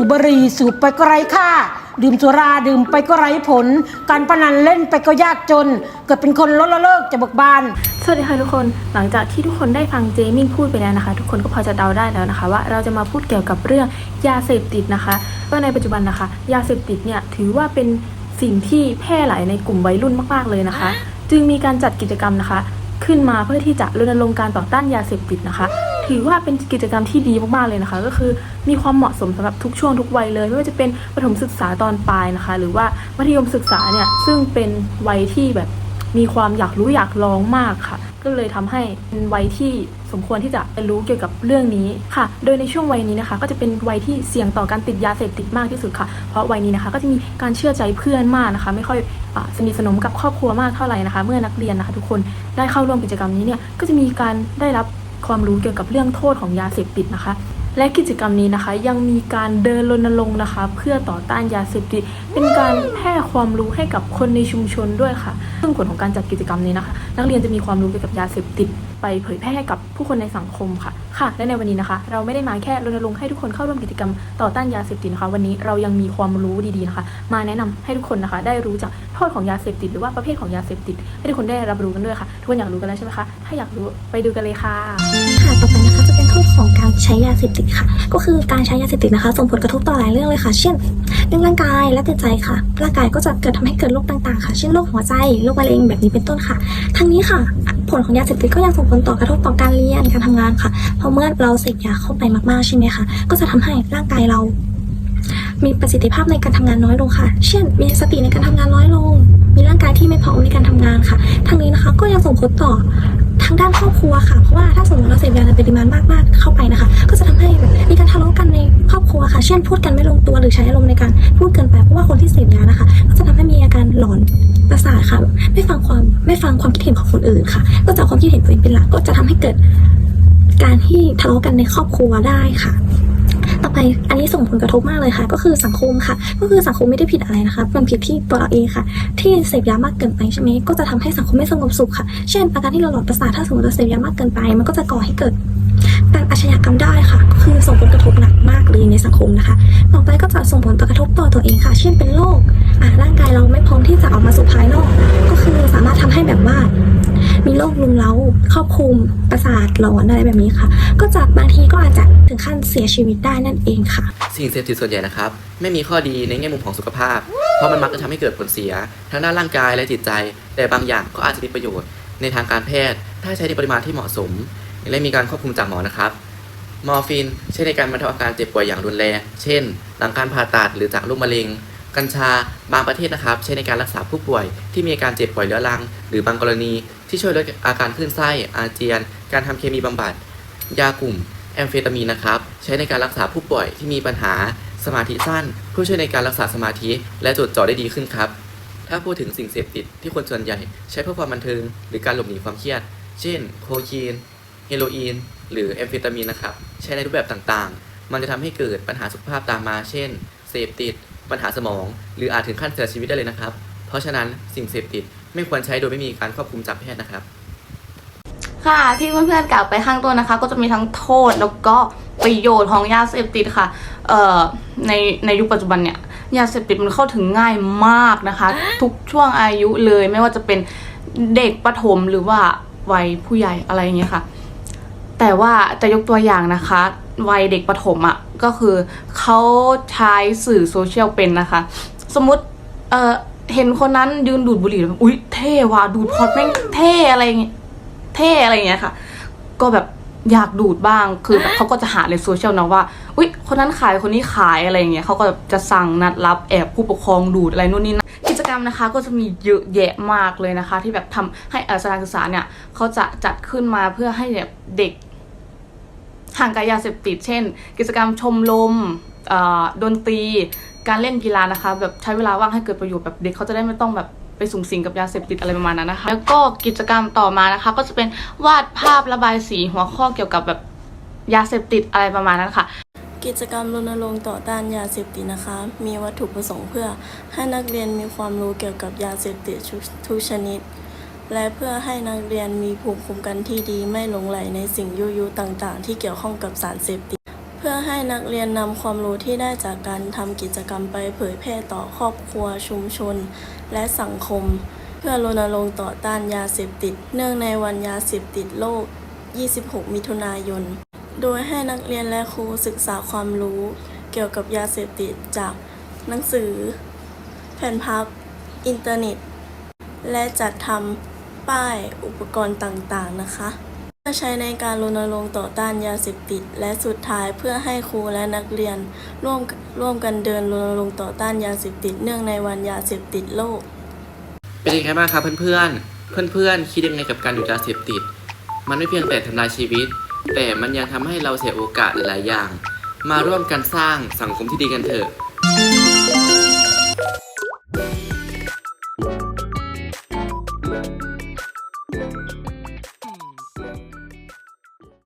สูบบุหรี่สูบไปก็ไร้ค่า ดื่มสุราดื่มไปก็ไร้ผล การพนันเล่นไปก็ยากจน เกิดเป็นคนล้ละเลิกจะเบิกบาน สวัสดีค่ะทุกคน หลังจากที่ทุกคนได้ฟังเจมิ่งพูดไปแล้วนะคะ ทุกคนก็พอจะเดาได้แล้วนะคะ ว่าเราจะมาพูดเกี่ยวกับเรื่องยาเสพติดนะคะว่าในปัจจุบันนะคะ ยาเสพติดเนี่ยถือว่าเป็นสิ่งที่แพร่หลายในกลุ่มวัยรุ่นมากๆเลยนะคะ จึงมีการจัดกิจกรรมนะคะ ขึ้นมาเพื่อที่จะรณรงค์การต่อต้านยาเสพติดนะคะ ถือว่าเป็นกิจกรรมที่ดีมากๆเลยนะคะ ก็คือมีความเหมาะสมสำหรับทุกช่วงทุกวัยเลย ไม่ว่าจะเป็นประถมศึกษาตอนปลายนะคะ หรือว่ามัธยมศึกษาเนี่ยซึ่งเป็นวัยที่แบบมีความอยากรู้อยากลองมากค่ะ ก็เลยทำให้เป็นวัยที่สมควรที่จะเรียนรู้เกี่ยวกับเรื่องนี้ค่ะ โดยในช่วงวัยนี้นะคะ ก็จะเป็นวัยที่เสี่ยงต่อการติดยาเสพติดมากที่สุดค่ะ เพราะวัยนี้นะคะ ก็จะมีการเชื่อใจเพื่อนมากนะคะ ไม่ค่อยอสนิทสนมกับครอบครัวมากเท่าไหร่นะคะ เมื่อนักเรียนนะคะ ทุกคนได้เข้าร่วมกิจกรรมนี้เนี่ยก็จะมีการได้รับ ความรู้เกี่ยวกับเรื่องโทษของยาเสพติดนะคะ และกิจกรรมนี้นะคะ ยังมีการเดินรณรงค์นะคะ เพื่อต่อต้านยาเสพติดเป็นการแพร่ความรู้ให้กับคนในชุมชนด้วยค่ะ ซึ่งผลของการจัดกิจกรรมนี้นะคะ นักเรียนจะมีความรู้เกี่ยวกับยาเสพติดไปเผยแพร่ให้กับผู้คนในสังคมค่ะ ค่ะ และในวันนี้นะคะ เราไม่ได้มาแค่รณรงค์ให้ทุกคนเข้าร่วมกิจกรรมต่อต้านยาเสพติดนะคะ วันนี้เรายังมีความรู้ดีๆนะคะ มาแนะนำให้ทุกคนนะคะ ได้รู้จักโทษของยาเสพติดหรือว่าประเภทของยาเสพติดให้ทุกคนได้รับรู้กันด้วยค่ะ ทุกคนอยากรู้กันแล้วใช่ไหมคะ ถ้าอยากรู้ไปดูกันเลยค่ะ ค่ะต่อไป ช้ยาเสพติดค่ะ ก็คือการใช้ยาเสพติดนะคะ ส่งผลกระทบต่อหลายเรื่องเลยค่ะ เช่นเรื่องร่างกายและจิตใจค่ะ ร่างกายก็จะเกิดทำให้เกิดโรคต่างๆ ค่ะ เช่นโรคหัวใจโรคมะเร็งแบบนี้เป็นต้นค่ะ ทั้งนี้ค่ะ ผลของยาเสพติดก็ยังส่งผลต่อกระทบต่อการเรียนการทำงานค่ะ เพราะเมื่อเราเสพยาเข้าไปมากๆใช่ไหมคะ ก็จะทำให้ร่างกายเรา มีประสิทธิภาพในการทำงานน้อยลงค่ะ เช่น มีสติในการทำงานน้อยลง มีร่างกายที่ไม่พร้อมในการทำงานค่ะ ทั้งนี้นะคะก็ยังส่งผลต่อ ทางด้านครอบครัวค่ะ เพราะว่าถ้าสมมติเราเสพยาในปริมาณมากๆเข้าไปนะคะ ก็จะทำให้มีการทะเลาะกันในครอบครัวค่ะ เช่นพูดกันไม่ลงตัวหรือใช้อารมณ์ในการพูดเกินไป เพราะว่าคนที่เสพยานะคะ ก็จะทำให้มีอาการหลอนประสาทค่ะ ไม่ฟังความไม่ฟังความคิดเห็นของคนอื่นค่ะ ก็จะความคิดเห็นตัวเองเป็นหลัก ก็จะทำให้เกิดการที่ทะเลาะกันในครอบครัวได้ค่ะ ไปอันนี้ส่งผลกระทบมากเลยค่ะ ก็คือสังคมค่ะ ก็คือสังคมไม่ได้ผิดอะไรนะคะมันผิดที่ตัวเราเองค่ะ ที่เสพยามากเกินไปใช่ไหมก็จะทำให้สังคมไม่สงบสุขค่ะ เช่นอาการที่เราหลอดประสาทถ้าสมมติเราเสพยามากเกินไป มันก็จะก่อให้เกิดการอาชญากรรมได้ค่ะ ก็คือส่งผลกระทบหนักมากเลยในสังคมนะคะ ต่อไปก็จะส่งผลกระทบต่อตัวเองค่ะ เช่นเป็นโรคร่างกายเราไม่พร้อมที่จะออกมาสู่ภายนอก มีโรครุมเร้าครอบคลุมประสาทหลอนอะไรแบบนี้ค่ะ ก็จะบางทีก็อาจจะถึงขั้นเสียชีวิตได้นั่นเองค่ะ สิ่งเสพติดส่วนใหญ่นะครับไม่มีข้อดีในแง่มุมของสุขภาพ เพราะมันมักจะทำให้เกิดผลเสียทั้งด้านร่างกายและจิตใจ แต่บางอย่างก็อาจจะมีประโยชน์ ในทางการแพทย์ ถ้าใช้ในปริมาณที่เหมาะสม และมีการควบคุมจากหมอนะครับมอร์ฟีนใช้ในการบรรเทาอาการเจ็บป่วยอย่างรุนแรง เช่น หลังการผ่าตัดหรือจากโรคมะเร็ง กัญชาบางประเทศนะครับ ใช้ในการรักษาผู้ป่วย ที่มีอาการเจ็บป่วยเรื้อรัง หรือบางกรณี ที่ช่วยลดอาการคลื่นไส้อาเจียน การทำเคมีบำบัด ยากลุ่มแอมเฟตามีนนะครับ ใช้ในการรักษาผู้ป่วยที่มีปัญหาสมาธิสั้น เพื่อช่วยในการรักษาสมาธิ และจดจ่อได้ดีขึ้นครับ ถ้าพูดถึงสิ่งเสพติดที่คนส่วนใหญ่ ใช้เพื่อความบันเทิง หรือการหลบหนีความเครียด เช่น โคคีนเฮโรอีนหรือแอมเฟตามีนนะครับ ใช้ในรูปแบบต่างๆ มันจะทำให้เกิดปัญหาสุขภาพตามมา เช่น เสพติด ปัญหาสมอง หรืออาจถึงขั้นเสียชีวิตได้เลยนะครับ เพราะฉะนั้นสิ่งเสพติดไม่ควรใช้โดยไม่มีการควบคุมจากแพทย์นะครับ ค่ะที่เพื่อนๆกล่าวไปข้างต้นนะคะ ก็จะมีทั้งโทษแล้วก็ประโยชน์ของยาเสพติดค่ะเอ่อในในยุคปัจจุบันเนี่ยยาเสพติดมันเข้าถึงง่ายมากนะคะ ทุกช่วงอายุเลยไม่ว่าจะเป็นเด็กประถมหรือว่าวัยผู้ใหญ่อะไรอย่างเงี้ยค่ะ แต่ว่าจะยกตัวอย่างนะคะ วัยเด็กประถมอะ่ะก็คือเขาใช้สื่อโซเชียลเป็นนะคะ สมมติเออเห็นคนนั้นยืนดูดบุหรี่แล้วอุ๊ยเท่ว่ะดูดพอดแม่งเท่อะไรอย่างเงี้ยเท่อะไรอย่างเงี้ยค่ะ ก็แบบอยากดูดบ้างคือแบบเขาก็จะหาในโซเชียลนะว่าอุ๊ยคนนั้นขายคนนี้ขายอะไรอย่างเงี้ยเขาก็จะสั่งนัดรับแอบผู้ปกครองดูดอะไรนู่นนี่นั่นกิจกรรมนะคะก็จะมีเยอะแยะมากเลยนะคะ ที่แบบทำให้อ่อสถานศึกษาเนี่ยเขาจะจัดขึ้นมาเพื่อให้แบบเด็ก ห่างไกลยาเสพติดเช่น กิจกรรมชมรมดนตรี การเล่นกีฬานะคะแบบใช้เวลาว่างให้เกิดประโยชน์แบบเด็กเขาจะได้ไม่ต้องแบบไปสูงสิงกับยาเสพติดอะไรประมาณนั้นนะคะ แล้วก็กิจกรรมต่อมานะคะ ก็จะเป็นวาดภาพระบายสีหัวข้อเกี่ยวกับแบบยาเสพติดอะไรประมาณนั้นค่ะ กิจกรรมรณรงค์ต่อต้านยาเสพติดนะคะ มีวัตถุประสงค์เพื่อให้นักเรียนมีความรู้เกี่ยวกับยาเสพติดทุกชนิด และเพื่อให้นักเรียนมีภูมิคุ้มกันที่ดีไม่หลงไหลในสิ่งยุยงต่างๆ ที่เกี่ยวข้องกับสารเสพติด เพื่อให้นักเรียนนำความรู้ที่ได้จากการทำกิจกรรมไปเผยแพร่ต่อครอบครัวชุมชน และสังคม เพื่อรณรงค์ต่อต้านยาเสพติด เนื่องในวันยาเสพติดโลก 26 มิถุนายน โดยให้นักเรียนและครูศึกษาความรู้เกี่ยวกับยาเสพติดจากหนังสือ แผ่นพับ อินเทอร์เน็ต และจัดทำ ป้ายอุปกรณ์ต่างๆนะคะเพื่อใช้ในการรณรงค์ต่อต้านยาเสพติด และสุดท้ายเพื่อให้ครูและนักเรียนร่วมร่วมกันเดินรณรงค์ต่อต้านยาเสพติดเนื่องในวันยาเสพติดโลก เป็นยังไงบ้างครับเพื่อนๆ เพื่อนๆ คิดยังไงกับการดูดยาเสพติด มันไม่เพียงแต่ทำลายชีวิต แต่มันยังทำให้เราเสียโอกาสหลายอย่าง มาร่วมกันสร้างสังคมที่ดีกันเถอะ